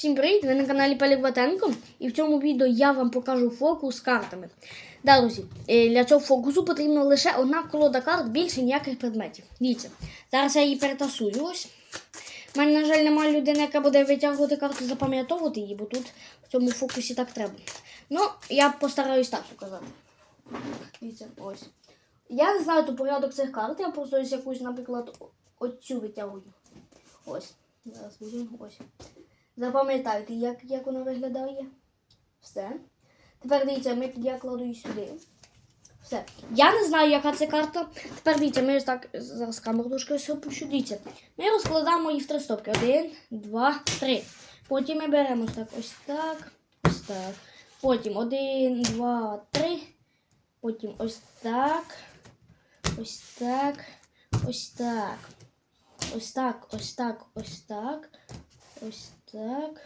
Всім привіт! Ви на каналі Пелік і в цьому відео я вам покажу фокус з картами. Да, друзі, е, для цього фокусу потрібно лише одна колода карт, більше ніяких предметів. Дивіться, зараз я її перетасую ось. У мене, на жаль, немає людини, яка буде витягувати карту запам'ятовувати її, бо тут в цьому фокусі так треба. Ну, я постараюсь так показати. Дивіться, ось. Я не знаю тут порядок цих карт, я просто ось якусь, наприклад, оцю витягую. Ось. Зараз будемо ось. Запам'ятайте, як, як вона виглядає. Все. Тепер дивіться, ми, я кладу її сюди. Все. Я не знаю, яка це карта. Тепер дивіться, ми так зараз камеру трошки ось опущу. Дивіться. Ми розкладаємо її в три стопки. Один, два, три. Потім ми беремо так, ось так, ось так. Потім один, два, три. Потім ось так. Ось так. Ось так. Ось так, ось так, ось так. Ось так.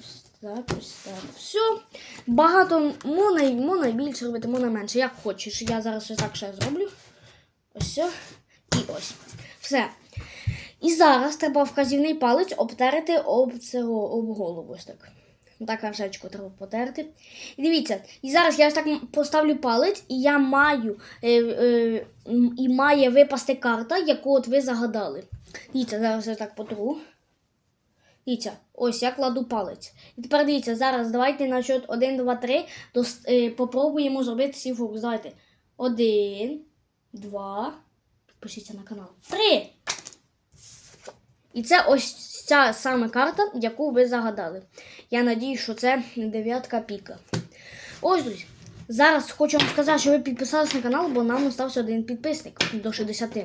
Ось так, ось так. Все. Багато можна, можна більше робити, можна менше. Як хочеш. Я зараз ось так ще зроблю. Ось все. І ось. Все. І зараз треба вказівний палець обтерти об цього об голову. Ось так. Так аршечку треба потерти. І дивіться, і зараз я ось так поставлю палець, і я маю е, е, і має випасти карта, яку от ви загадали. Дивіться, зараз я так потру. Дивіться, ось я кладу палець. І тепер дивіться, зараз давайте на счет 1, 2, 3 дос, е, попробуємо зробити свій фокус. Давайте. 1, 2. Підпишіться на канал. 3. І це ось ця саме карта, яку ви загадали. Я надію, що це дев'ятка піка. Ось, друзі. Зараз хочу вам сказати, що ви підписались на канал, бо нам остався один підписник до 60.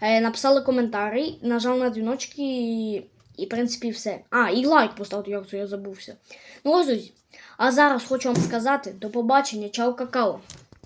Е, написали коментарі, нажав на дзвіночки і, і, в принципі, все. А, і лайк поставити, як це я забувся. Ну ось, друзі. А зараз хочу вам сказати до побачення, чао, какао.